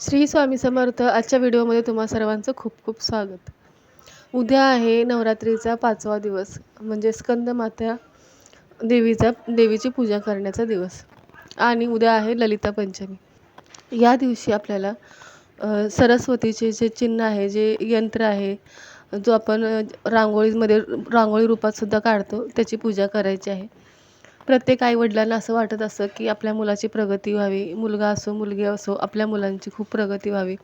श्री स्वामी समर्थ आजच्या व्हिडिओमध्ये तुम्हा सर्वांचं खूप खूप स्वागत. उद्या आहे नवरात्रीचा पाचवा दिवस म्हणजे स्कंदमाता देवीचा देवीची पूजा करण्याचा दिवस. आणि उद्या आहे ललिता पंचमी. या दिवशी आपल्याला सरस्वतीचे जे चिन्ह आहे जे यंत्र आहे जो आपण रांगोळीमध्ये रांगोळी रूपात सुद्धा काढतो त्याची पूजा करायची आहे. प्रत्येक आईवडिलांना असं वाटत असतं की आपल्या मुलाची प्रगती व्हावी. मुलगा असो मुलगी असो आपल्या मुलांची खूप प्रगती व्हावी.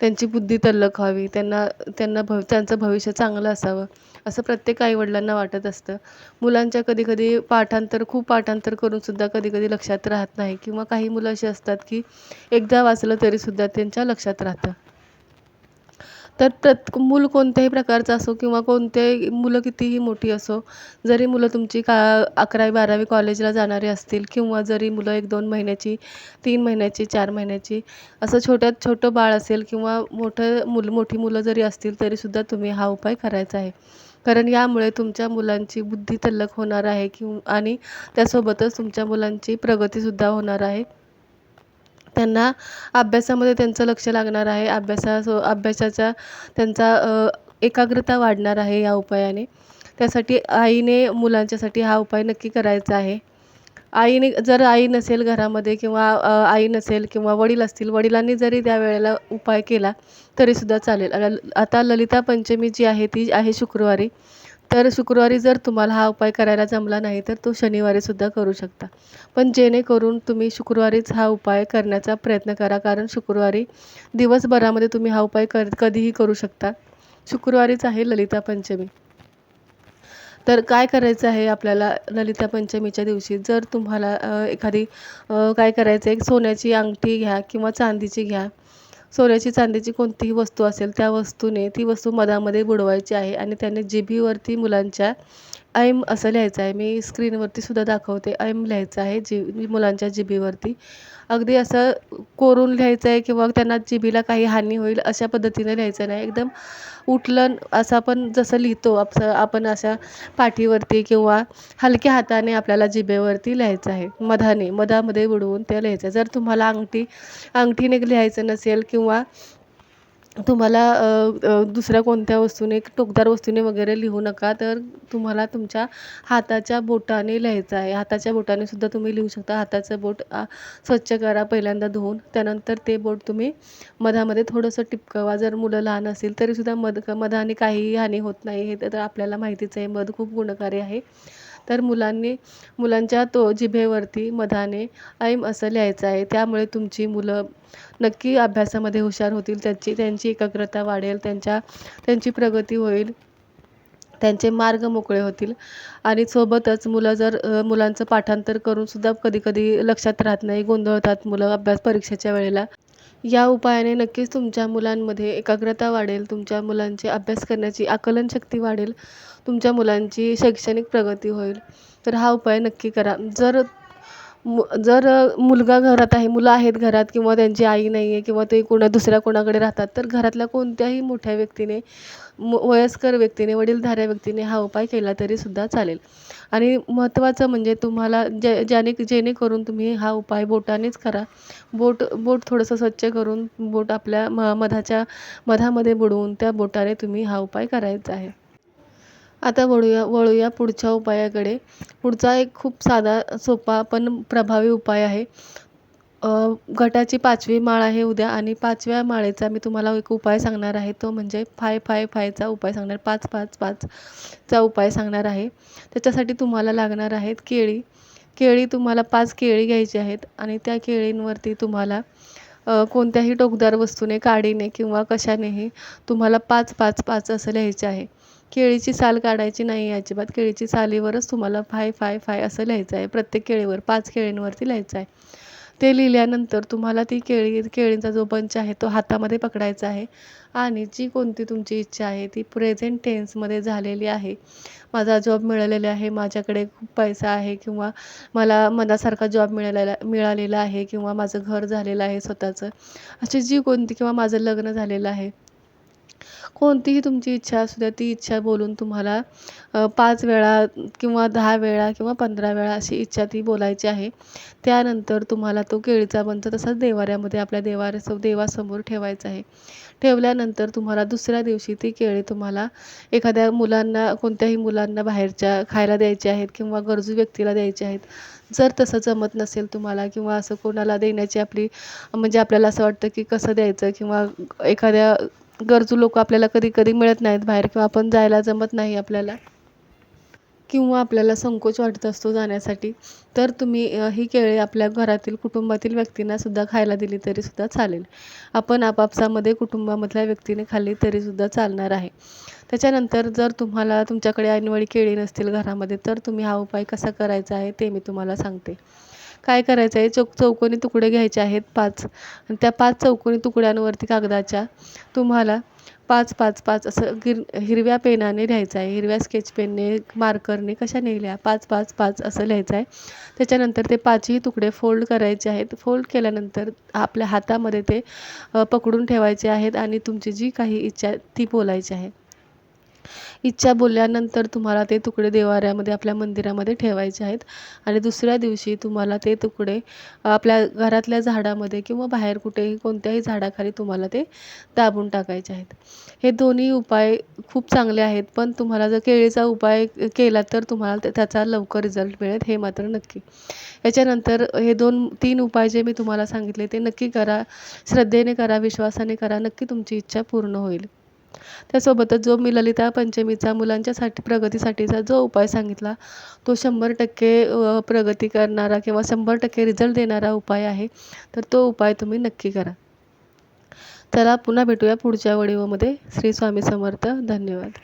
त्यांची बुद्धी तल्लख व्हावी. त्यांना त्यांना भव त्यांचं भविष्य चांगलं असावं असं प्रत्येक आईवडिलांना वाटत असतं. मुलांच्या कधीकधी पाठांतर खूप पाठांतर करूनसुद्धा कधीकधी लक्षात राहत नाही. किंवा काही मुलं अशी असतात की एकदा वाचलं तरीसुद्धा त्यांच्या लक्षात राहतं. तर प्रत मूल कोणत्याही प्रकारचं असो किंवा कोणत्याही मुलं कितीही मोठी असो जरी मुलं तुमची का अकरावी बारावी कॉलेजला जाणारी असतील किंवा जरी मुलं एक दोन महिन्याची तीन महिन्याची चार महिन्याची असं छोट्यात छोटं बाळ असेल किंवा मोठं मुलं मोठी मुलं जरी असतील तरीसुद्धा तुम्ही हा उपाय करायचा आहे. कारण यामुळे तुमच्या मुलांची बुद्धी तल्लख होणार आहे किंवा आणि त्यासोबतच तुमच्या मुलांची प्रगतीसुद्धा होणार आहे. त्यांना अभ्यासामध्ये त्यांचं लक्ष लागणार आहे. अभ्यासासो अभ्यासाचा त्यांचा एकाग्रता वाढणार आहे या उपायाने. त्यासाठी आईने मुलांच्यासाठी हा उपाय नक्की करायचा आहे. आईने जर आई नसेल घरामध्ये किंवा आई नसेल किंवा वडील असतील वडिलांनी जरी त्या वेळेला उपाय केला तरीसुद्धा चालेल. आता ललिता पंचमी जी आहे ती आहे शुक्रवारी. तर शुक्रवारी जर तुम्हाला हा उपाय करायला जमला नाही तर तो शनिवारीसुद्धा करू शकता. पण जेणेकरून तुम्ही शुक्रवारीच हा उपाय करण्याचा प्रयत्न करा कारण शुक्रवारी दिवसभरामध्ये तुम्ही हा उपाय कर कधीही करू शकता. शुक्रवारीच आहे ललिता पंचमी. तर काय करायचं आहे आपल्याला ललिता पंचमीच्या दिवशी? जर तुम्हाला एखादी काय करायचं आहे सोन्याची अंगठी घ्या किंवा चांदीची घ्या. सोन्याची चांदीची कोणतीही वस्तू असेल त्या वस्तूने ती वस्तू मधामध्ये बुडवायची आहे आणि त्याने जिभीवरती मुलांच्या ऐम असं लिहायचं आहे. मी स्क्रीनवरती सुद्धा दाखवते. ऐम लिहायचं आहे जी मुलांच्या जिबीवरती अगदी असं कोरून लिहायचं आहे किंवा त्यांना जिभीला काही हानी होईल अशा पद्धतीने लिहायचं नाही. एकदम उठलं असं आपण जसं लिहितो आपलं आपण अशा पाठीवरती किंवा हलक्या हाताने आपल्याला जिभेवरती लिहायचं आहे. मधाने मधामध्ये बुडवून ते लिहायचं जर तुम्हाला अंगठी अंगठीने लिहायचं नसेल किंवा तुम्हाला दुसऱ्या कोणत्या वस्तूने टोकदार वस्तूने वगैरे लिहू नका तर तुम्हाला तुमच्या हाताच्या बोटाने लिहायचं आहे. हाताच्या बोटाने सुद्धा तुम्ही लिहू शकता. हाताचं बोट स्वच्छ करा पहिल्यांदा धुवून. त्यानंतर ते बोट तुम्ही मधामध्ये थोडंसं टिपकवा. जर मुलं लहान असतील तरीसुद्धा मध मधाने काहीही हानी होत नाही. हे तर आपल्याला माहितीच आहे. मध खूप गुणकारी आहे. तर मुलांनी मुलांच्या तो जिभेवरती मधाने ऐम असं लिहायचं आहे. त्यामुळे तुमची मुलं नक्की अभ्यासामध्ये हुशार होतील. त्यांची त्यांची एकाग्रता वाढेल. त्यांच्या त्यांची प्रगती होईल. त्यांचे मार्ग मोकळे होतील. आणि सोबतच मुलं जर मुलांचं पाठांतर करून सुद्धा कधीकधी लक्षात राहत नाही गोंधळतात मुलं अभ्यास परीक्षेच्या वेळेला. या उपायाने नक्कीच तुमच्या मुलांमध्ये एकाग्रता वाढेल. तुमच्या मुलांचे अभ्यास करण्याची आकलन शक्ती वाढेल. तुमच्या मुलांची शैक्षणिक प्रगती होईल. तर हा उपाय नक्की करा. जर मु जर मुलगा घरात आहे मुलं आहेत घरात किंवा त्यांची आई नाही आहे किंवा ते कोणा दुसऱ्या कोणाकडे राहतात तर घरातल्या कोणत्याही मोठ्या व्यक्तीने मु वयस्कर व्यक्तीने वडीलधाऱ्या व्यक्तीने हा उपाय केला तरीसुद्धा चालेल. आणि महत्त्वाचं म्हणजे तुम्हाला जे ज्याने जेणेकरून तुम्ही हा उपाय बोटानेच करा. बोट बोट थोडंसं स्वच्छ करून बोट आपल्या म मधाच्या मधामध्ये बुडवून त्या बोटाने तुम्ही हा उपाय करायचा आहे. आता वळूया वळूया पुढच्या उपायाकडे. पुढचा एक खूप साधा सोपा पण प्रभावी उपाय आहे. गटाची पाचवी माळ आहे उद्या आणि पाचव्या माळेचा मी तुम्हाला एक उपाय सांगणार आहे. तो म्हणजे फाय फाय फायचा उपाय सांगणार पाच पाच पाचचा उपाय सांगणार आहे. त्याच्यासाठी तुम्हाला लागणार आहेत केळी. केळी तुम्हाला पाच केळी घ्यायची आहेत आणि त्या केळींवरती तुम्हाला कोणत्याही टोकदार वस्तूने काडीने किंवा कशानेही तुम्हाला पाच पाच पाच असं लिहायचे आहे. केळीची साल काढायची नाही आहे अजिबात. केळीची सालीवरच तुम्हाला फाय फाय फाय असं लिहायचं आहे. प्रत्येक केळीवर पाच केळींवरती लिहायचं आहे. ते लिहिल्यानंतर तुम्हाला ती केळी केळींचा जो बंच आहे तो हातामध्ये पकडायचा आहे. आणि जी कोणती तुमची इच्छा आहे ती प्रेझेंट टेन्समध्ये झालेली आहे. माझा जॉब मिळालेला आहे माझ्याकडे खूप पैसा आहे किंवा मला मनासारखा जॉब मिळालेला मिळालेला आहे किंवा माझं घर झालेलं आहे स्वतःचं. अशी जी कोणती किंवा माझं लग्न झालेलं आहे कोणतीही तुमची इच्छा असू द्या ती इच्छा बोलून तुम्हाला पाच वेळा किंवा दहा वेळा किंवा पंधरा वेळा अशी इच्छा ती बोलायची आहे. त्यानंतर तुम्हाला तो केळीचा बंच तसाच देवाऱ्यामध्ये आपल्या देवाऱ्या देवासमोर ठेवायचा आहे. ठेवल्यानंतर तुम्हाला दुसऱ्या दिवशी ती केळी तुम्हाला एखाद्या मुलांना कोणत्याही मुलांना बाहेरच्या खायला द्यायची आहेत किंवा गरजू व्यक्तीला द्यायची आहेत. जर तसं जमत नसेल तुम्हाला किंवा असं कोणाला देण्याची आपली म्हणजे आपल्याला असं वाटतं की कसं द्यायचं किंवा एखाद्या गरजू लोक आपल्याला कधी कधी मिळत नाहीत बाहेर किंवा आपण जायला जमत नाही आपल्याला. किंवा आपल्याला संकोच वाटत असतो जाण्यासाठी. तर तुम्ही ही केळी आपल्या घरातील कुटुंबातील व्यक्तींनासुद्धा खायला दिली तरीसुद्धा चालेल. आपण आपापसामध्ये कुटुंबामधल्या व्यक्तीने खाल्ली तरीसुद्धा चालणार आहे. त्याच्यानंतर जर तुम्हाला तुमच्याकडे ऐनवेळी केळी नसतील घरामध्ये तर तुम्ही हा उपाय कसा करायचा आहे ते मी तुम्हाला सांगते. काय करायचं आहे? चौक चौकोनी तुकडे घ्यायचे आहेत पाच. आणि त्या पाच चौकोनी तुकड्यांवरती कागदाच्या तुम्हाला पाच पाच पाच असं गिर हिरव्या पेनाने लिहायचं आहे. हिरव्या स्केच पेनने मार्करने कशाने लिहा? पाच पाच पाच असं लिहायचं आहे. त्याच्यानंतर ते पाचही तुकडे फोल्ड करायचे आहेत. फोल्ड केल्यानंतर आपल्या हातामध्ये ते पकडून ठेवायचे आहेत आणि तुमची जी काही इच्छा ती बोलायची आहे. इच्छा बोलल्यानंतर तुम्हाला ते तुकडे देवाऱ्यामध्ये आपल्या मंदिरामध्ये ठेवायचे आहेत. आणि दुसऱ्या दिवशी तुम्हाला ते तुकडे आपल्या घरातल्या झाडामध्ये किंवा बाहेर कुठेही कोणत्याही झाडाखाली तुम्हाला ते दाबून टाकायचे आहेत. हे दोन्ही उपाय खूप चांगले आहेत पण तुम्हाला जर केळीचा उपाय केला तर तुम्हाला त्याचा लवकर रिझल्ट मिळेल हे मात्र नक्की. याच्यानंतर हे दोन तीन उपाय जे मी तुम्हाला सांगितले ते नक्की करा. श्रद्धेने करा विश्वासाने करा नक्की तुमची इच्छा पूर्ण होईल. त्यासोबतच जो मी ललिता पंचमीचा मुलांच्यासाठी प्रगतीसाठीचा जो उपाय सांगितला तो शंभर टक्के प्रगती करणारा किंवा शंभर टक्के रिझल्ट देणारा उपाय आहे. तर तो उपाय तुम्ही नक्की करा. चला पुन्हा भेटूया पुढच्या व्हिडिओमध्ये. श्री स्वामी समर्थ. धन्यवाद.